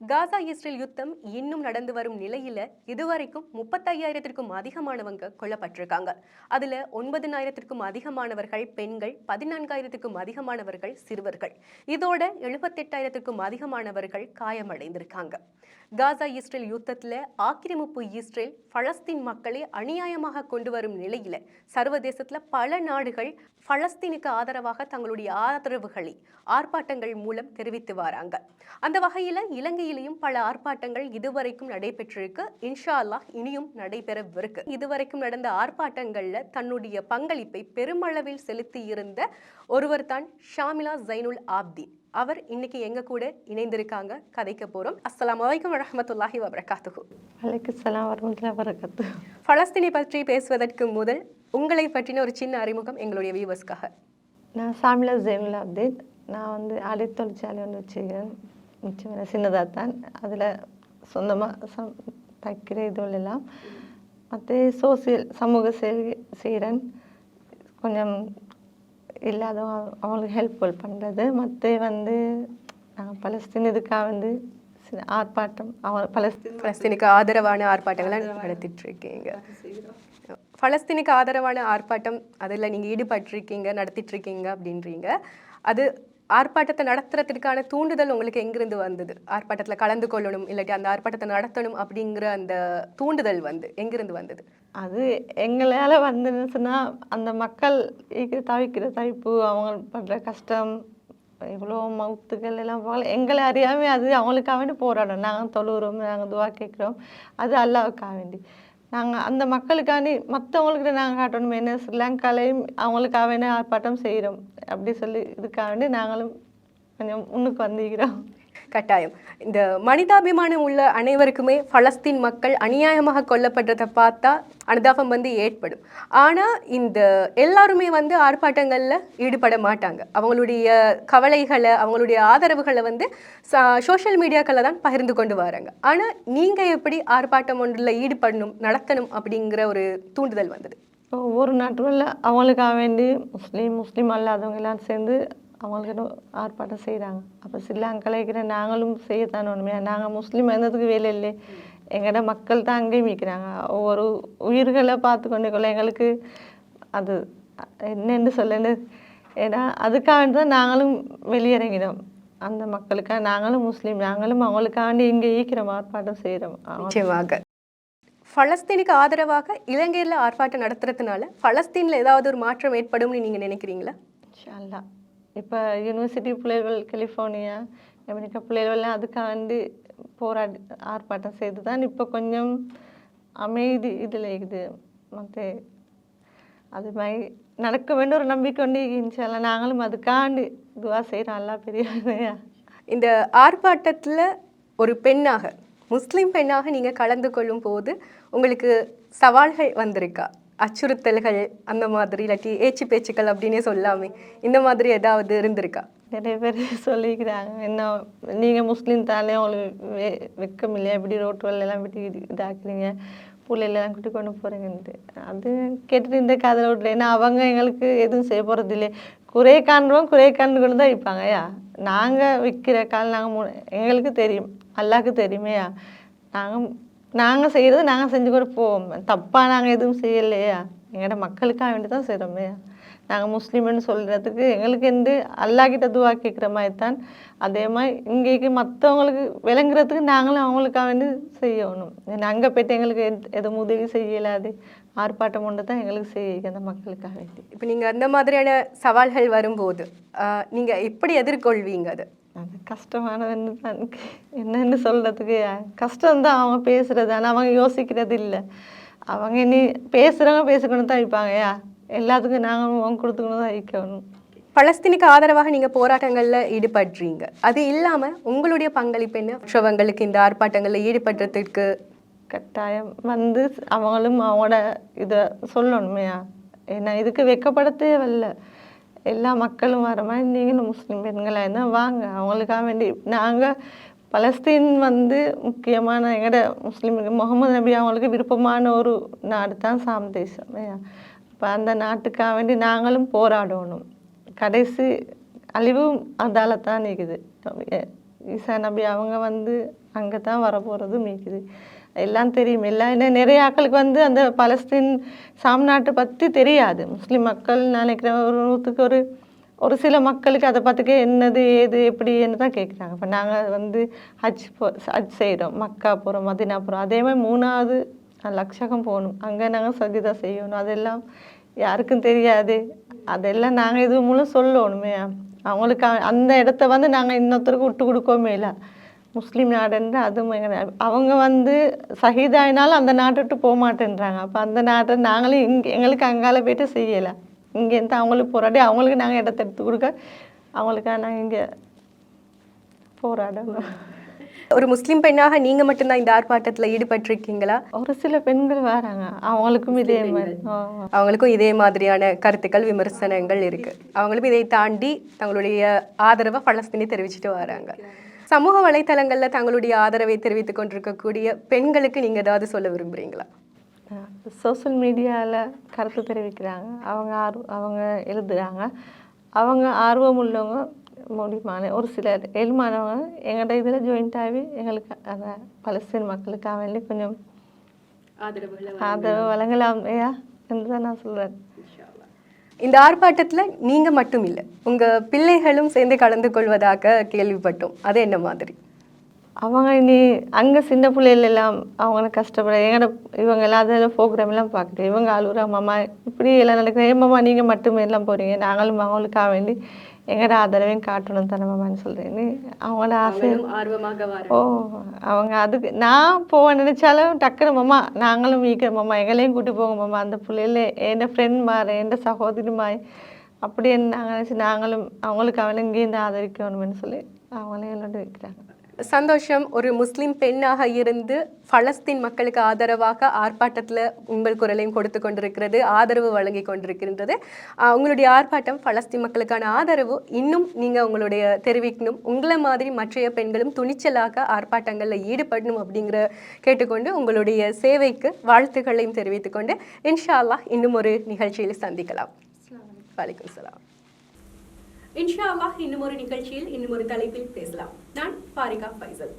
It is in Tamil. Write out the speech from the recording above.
காசா இஸ்ரேல் யுத்தம் இன்னும் நடந்து வரும் நிலையில இதுவரைக்கும் முப்பத்தையாயிரத்திற்கும் அதிகமானவங்க கொல்லப்பட்டிருக்காங்க. அதுல ஒன்பதினாயிரத்திற்கும் அதிகமானவர்கள் பெண்கள் பதினான்காயிரத்திற்கும் அதிகமானவர்கள் சிறுவர்கள். இதோட எழுபத்தெட்டாயிரத்திற்கும் அதிகமானவர்கள் காயமடைந்திருக்காங்க. காசா இஸ்ரேல் யுத்தத்துல ஆக்கிரமிப்பு இஸ்ரேல் பலஸ்தீன் மக்களை அநியாயமாக கொண்டு வரும் நிலையில சர்வதேசத்துல பல நாடுகள் பலஸ்தீனுக்கு ஆதரவாக தங்களுடைய ஆதரவுகளை ஆர்ப்பாட்டங்கள் மூலம் தெரிவித்து வராங்க. அந்த வகையில இலங்கை இலங்கையிலையும் பல ஆர்ப்பாட்டங்கள் இதுவரைக்கும் நடைபெற்றிருக்கு. இன்ஷா அல்லாஹ் இனியும் நடைபெறவிருக்கு. இதுவரைக்கும் நடந்த ஆர்ப்பாட்டங்கள்ல தன்னுடைய பங்களிப்பை பெருமளவில் செலுத்தி இருந்த ஒருவர் தான் ஷாமிலா ஜைனுல் ஆப்தீன். அவர் இன்னைக்கு எங்க கூட இணைந்திருக்காங்க. கதைக்க போறோம். அஸ்ஸலாமு அலைக்கும் வரஹ்மத்துல்லாஹி வபரகாத்துஹு. வலைக்கு சலாம் வரமத்துல வரகத்து பலஸ்தீனை பற்றி பேசுவதற்கு முதல் உங்களை பற்றின ஒரு சின்ன அறிமுகம் எங்களுடைய வியூவர்ஸ்க்காக நான் சாமிலா ஜெயினுல் அப்தேட் நான் வந்து ஆடை தொழிற்சாலை ஒன்று வச்சுக்கிறேன் மிச்சம் சின்னதாக தான். அதில் சொந்தமாக சம் தைக்கிற இதுகள் எல்லாம். மற்ற சோசியல் சமூக சேவை செய்கிறேன் கொஞ்சம் இல்லாதவங்க அவங்களுக்கு ஹெல்ப்ஃபுல் பண்ணுறது மற்ற வந்து நாங்கள் பலஸ்தீன் இதுக்காக வந்து சில ஆர்ப்பாட்டம் அவங்க பலஸ்தீன் பலஸ்தீனுக்கு ஆதரவான ஆர்ப்பாட்டங்களை நடத்திட்டு இருக்கீங்க பலஸ்தீனுக்கு ஆதரவான ஆர்ப்பாட்டம் அதில் நீங்கள் ஈடுபட்டிருக்கீங்க நடத்திட்டு இருக்கீங்க அப்படின்றீங்க. அது ஆர்ப்பாட்டத்தை நடத்துறதுக்கான தூண்டுதல் உங்களுக்கு எங்கிருந்து வந்தது? ஆர்ப்பாட்டத்தில் கலந்து கொள்ளணும் இல்லாட்டி அந்த ஆர்ப்பாட்டத்தை நடத்தணும் அப்படிங்கிற அந்த தூண்டுதல் வந்து எங்கிருந்து வந்தது? அது எங்களால் வந்துன்னு சொன்னால் அந்த மக்கள் தவிக்கிற தவிப்பு அவங்க படுற கஷ்டம் இவ்வளோ மவுத்துகள் எல்லாம் போகல. எங்களை அறியாமல் அது அவங்களுக்காக வேண்டி போராடும் நாங்கள் தொழுகிறோம் நாங்கள் துவா கேட்குறோம். அது அல்லாவுக்காக வேண்டி. நாங்கள் அந்த மக்களுக்காண்டி மற்றவங்களுக்கு நாங்கள் காட்டணும் என்ன ஸ்ரீலங்காலையும் அவங்களுக்காக வேண்டி ஆர்ப்பாட்டம் செய்கிறோம் அப்படி சொல்லி இதுக்காக வேண்டி நாங்களும் கொஞ்சம் முன்னுக்கு வந்திருக்கிறோம். கட்டாயம். இந்த மனிதாபிமானம் உள்ள அனைவருக்குமே பலஸ்தீன் மக்கள் அநியாயமாக கொல்லப்படுறதை பார்த்தா அனுதாபம் வந்து ஏற்படும். ஆனால் இந்த எல்லாருமே வந்து ஆர்ப்பாட்டங்களில் ஈடுபட மாட்டாங்க. அவங்களுடைய கவலைகளை அவங்களுடைய ஆதரவுகளை வந்து சோஷியல் மீடியாக்களில் தான் பகிர்ந்து கொண்டு வராங்க. ஆனால் நீங்கள் எப்படி ஆர்ப்பாட்டம் ஒன்றில் ஈடுபடணும் நடத்தணும் அப்படிங்கிற ஒரு தூண்டுதல் வந்தது? ஒவ்வொரு நாட்டுகளில் அவங்களுக்காக வேண்டி முஸ்லீம் முஸ்லீம் அல்லாதவங்க எல்லாம் சேர்ந்து அவங்களுக்கு ஆர்ப்பாட்டம் செய்கிறாங்க அப்போ ஸ்ரீலங்காவில் இருக்கிற நாங்களும் செய்யத்தானே ஒன்றுமே நாங்கள் முஸ்லீம் இருந்ததுக்கு வேலை இல்லை. எங்களோட மக்கள் தான் அங்கேயும் மீக்கிறாங்க ஒவ்வொரு உயிர்களை பார்த்து கொண்டு கொள்ள எங்களுக்கு அது என்னென்னு சொல்லு ஏன்னா அதுக்காக தான் நாங்களும் வெளியிறங்கினோம். அந்த மக்களுக்காக நாங்களும் முஸ்லீம் நாங்களும் அவங்களுக்காண்டி இங்கே ஈக்கிறோம் ஆர்ப்பாட்டம் செய்கிறோம் நிச்சயமாக. பலஸ்தீனுக்கு ஆதரவாக இலங்கையில் ஆர்ப்பாட்டம் நடத்துறதுனால பலஸ்தீனில் ஏதாவது ஒரு மாற்றம் ஏற்படும்னு நீங்கள் நினைக்கிறீங்களா? இன்ஷால்லா இப்போ யூனிவர்சிட்டி பிள்ளைகள் கலிஃபோர்னியா அமெரிக்கா பிள்ளைகள்லாம் அதுக்காண்டி போராடி ஆர்ப்பாட்டம் செய்து தான் இப்போ கொஞ்சம் அமைதி இதில் இருக்குது. மற்ற அது மாதிரி நடக்க வேண்டிய ஒரு நம்பிக்கை உண்டு இருந்துச்சால நாங்களும் அதுக்காண்டி இதுவாக செய்கிறோம் நல்லா பெரிய இந்த ஆர்ப்பாட்டத்தில் ஒரு பெண்ணாக முஸ்லீம் பெண்ணாக நீங்கள் கலந்து கொள்ளும் போது உங்களுக்கு சவால்கள் வந்திருக்கா? அச்சுறுத்தல்கள் அந்த மாதிரி இல்லாட்டி ஏச்சு பேச்சுக்கள் அப்படின்னே சொல்லாமே இந்த மாதிரி ஏதாவது இருந்திருக்கா? நிறைய பேர் சொல்லிக்கிறாங்க என்ன நீங்கள் முஸ்லீம் தானே உங்களுக்கு வெ வெக்கம் இல்லையா? இப்படி ரோட்டு எல்லாம் விட்டு இதாக்குறீங்க? பிள்ளைலாம் கூட்டி கொண்டு போகிறீங்கன்ட்டு அது கேட்டுட்டு இந்த கதை விட்ல ஏன்னா அவங்க எங்களுக்கு எதுவும் செய்ய போகிறது இல்லை குறை காண்றோம் குறை காண்டுகள் கொண்டு தான் வைப்பாங்கய்யா நாங்கள் விற்கிற கால் நாங்கள் எங்களுக்கு தெரியும். அல்லாவுக்கு தெரியுமேயா நாங்கள் நாங்கள் செய்கிறது நாங்கள் செஞ்சு கூட போவோம் தப்பாக நாங்கள் எதுவும் செய்யலையா? எங்களோட மக்களுக்காக வேண்டி தான் செய்கிறோமே நாங்கள் முஸ்லீம்னு சொல்கிறதுக்கு எங்களுக்கு வந்து அல்லாக்கிட்ட துவா கேட்குற மாதிரி தான் அதே மாதிரி இங்கேக்கு மற்றவங்களுக்கு விளங்குறதுக்கு நாங்களும் அவங்களுக்காக வேண்டி செய்யணும். ஏன்னா அங்கே போய்ட்டு எங்களுக்கு எதுவும் உதவி செய்யலாது. ஆர்ப்பாட்டம் ஒன்று தான் எங்களுக்கு செய்ய அந்த மக்களுக்காக வேண்டி. இப்போ நீங்கள் அந்த மாதிரியான சவால்கள் வரும்போது நீங்கள் எப்படி எதிர்கொள்வீங்க அது? அது கஷ்டமானதுன்னு தான் என்னன்னு சொல்கிறதுக்கு கஷ்டம்தான் அவங்க பேசுகிறது ஆனால் அவங்க யோசிக்கிறது இல்லை. அவங்க இனி பேசுகிறவங்க பேசிக்கணும் தான் வைப்பாங்கய்யா எல்லாத்துக்கும் நாங்கள் அவங்க கொடுத்துக்கணும் தான் வைக்கணும் பலஸ்தீனுக்கு ஆதரவாக நீங்கள் போராட்டங்களில் ஈடுபடுறீங்க. அது இல்லாமல் உங்களுடைய பங்களிப்பு என்ன? மற்றவங்களுக்கு இந்த ஆர்ப்பாட்டங்களில் ஈடுபடுறதுக்கு. கட்டாயம் வந்து அவங்களும் அவங்களோட இதை சொல்லணுமையா ஏன்னா இதுக்கு வெக்கப்பட தேவையில்ல எல்லா மக்களும் வர மாதிரி நீங்களும் முஸ்லீம் பெண்களாக இருந்தால் வாங்க. அவங்களுக்காக வேண்டி நாங்கள் பலஸ்தீன் வந்து முக்கியமான எங்கட முஸ்லீமுக்கு முகமது நபி அவங்களுக்கு விருப்பமான ஒரு நாடு தான் சாம் தேசம் இப்போ அந்த நாட்டுக்காக வேண்டி நாங்களும் போராடணும். கடைசி அழிவும் அதால தான் நிற்குது ஈசா நபி அவங்க வந்து அங்கே தான் வரப்போகிறது மீக்குது எல்லாம் தெரியும். எல்லாம் என்ன நிறைய ஆட்களுக்கு வந்து அந்த பலஸ்தீன் சாம் நாட்டை பற்றி தெரியாது. முஸ்லீம் மக்கள் நினைக்கிற நினைக்கிறேன் ஒரு நூற்றுக்கு ஒரு ஒரு சில மக்களுக்கு அதை பார்த்துக்க என்னது ஏது எப்படி என்ன தான் கேட்குறாங்க. இப்போ நாங்கள் வந்து ஹஜ் போ ஹஜ் செய்கிறோம் மக்கா போகிறோம் மதினா போகிறோம் அதே மாதிரி மூணாவது லட்சகம் போகணும். அங்கே நாங்கள் சஜிதா செய்யணும். அதெல்லாம் யாருக்கும் தெரியாது. அதெல்லாம் நாங்கள் இது மூலம் சொல்லணுமே. அவங்களுக்கு அந்த இடத்த வந்து நாங்கள் இன்னொருத்தருக்கு விட்டு கொடுக்கவுமே இல்லை. முஸ்லீம் நாடுன்ற அதுவும் அவங்க வந்து சஹீதாயினாலும் அந்த நாட்டை விட்டு போக மாட்டேன்றாங்க. அப்போ அந்த நாட்டை நாங்களும் இங்கே எங்களுக்கு அங்கால போயிட்டு செய்யலை. இங்கேருந்து அவங்களுக்கு போராடி அவங்களுக்கு நாங்கள் இடத்த எடுத்து கொடுக்க அவங்களுக்காக நாங்கள் இங்கே போராடணும் ஒரு முஸ்லிம் பெண்ணாக நீங்க மட்டும்தான் இந்த ஆர்ப்பாட்டத்துல ஈடுபட்டிருக்கீங்களா? ஒரு சில பெண்கள் வராங்க. அவங்களுக்கும் இதே மாதிரி. அவங்களுக்கும் இதே மாதிரியான கருத்துக்கள் விமர்சனங்கள் இருக்கு. அவங்களும் இதை தாண்டி தங்களுடைய ஆதரவை பலஸ்தீனை தெரிவிச்சுட்டு வராங்க. சமூக வலைத்தளங்கள்ல தங்களுடைய ஆதரவை தெரிவித்துக் கொண்டிருக்கக்கூடிய பெண்களுக்கு நீங்க ஏதாவது சொல்ல விரும்புறீங்களா? சோஷியல் மீடியாவில் கருத்து தெரிவிக்கிறாங்க. அவங்க ஆர்வ அவங்க எழுதுறாங்க. அவங்க ஆர்வம் உள்ளவங்க முடியுமான ஒரு சிலர் ஏழ்மானவங்க எங்கள்கிட்ட இதில் ஜாயிண்ட் ஆகி எங்களுக்கு அந்த பலஸ்தீன் மக்களுக்காக வேண்டி கொஞ்சம் ஆதரவு வழங்கலாம் ஐயா என்று தான் நான் சொல்கிறேன் இந்த ஆர்ப்பாட்டத்தில் நீங்கள் மட்டும் இல்லை உங்கள் பிள்ளைகளும் சேர்ந்து கலந்து கொள்வதாக கேள்விப்பட்டோம். அது என்ன மாதிரி? அவங்க நீ அங்கே சின்ன பிள்ளைகள் எல்லாம் அவங்கள கஷ்டப்பட எங்களோட இவங்க எல்லாம் அதில் ப்ரோக்ராம் எல்லாம் பார்க்குறேன் இவங்க அழுகுறாங்க மாமா இப்படி எல்லாம் நடக்குது. ஏன் மாமா நீங்கள் மட்டுமே எல்லாம் போகிறீங்க நாங்களும் அவங்களுக்காக வேண்டி எங்கட ஆதரவையும் காட்டணும் தானே மாமான்னு சொல்கிறேன்னு அவங்களோட ஆசை. ஆர்வமாக ஓ அவங்க அதுக்கு நான் போக நினைச்சாலும் டக்குனு மாமா நாங்களும் மீக்கிற மாமா எங்களையும் கூட்டி போங்க மாமா அந்த பிள்ளைகள என் ஃப்ரெண்ட் மாறு என் சகோதரி மாய் அப்படி நாங்கள் நினச்சி நாங்களும் அவங்களுக்கு அவளை இங்கேருந்து ஆதரிக்கணும்னு சொல்லி அவங்களே எல்லாம் வைக்கிறாங்க சந்தோஷம் ஒரு முஸ்லிம் பெண்ணாக இருந்து பலஸ்தீன் மக்களுக்கு ஆதரவாக ஆர்ப்பாட்டத்தில் உங்கள் குரலையும் கொடுத்து கொண்டிருக்கிறது ஆதரவு வழங்கி கொண்டிருக்கின்றது. உங்களுடைய ஆர்ப்பாட்டம் பலஸ்தீன் மக்களுக்கான ஆதரவு. இன்னும் நீங்கள் உங்களுடைய தெரிவிக்கணும். உங்களை மாதிரி மற்றைய பெண்களும் துணிச்சலாக ஆர்ப்பாட்டங்களில் ஈடுபடணும் அப்படிங்கிற கேட்டுக்கொண்டு உங்களுடைய சேவைக்கு வாழ்த்துக்களையும் தெரிவித்துக்கொண்டு இன்ஷா அல்லாஹ் இன்னும் ஒரு நிகழ்ச்சியில் சந்திக்கலாம். வலைக்கம் சலாம். இன்ஷா அல்லாஹ் இன்னும் ஒரு நிகழ்ச்சியில் இன்னும் ஒரு தலைப்பில் பேசலாம். நான் பாரிகா ஃபைசல்.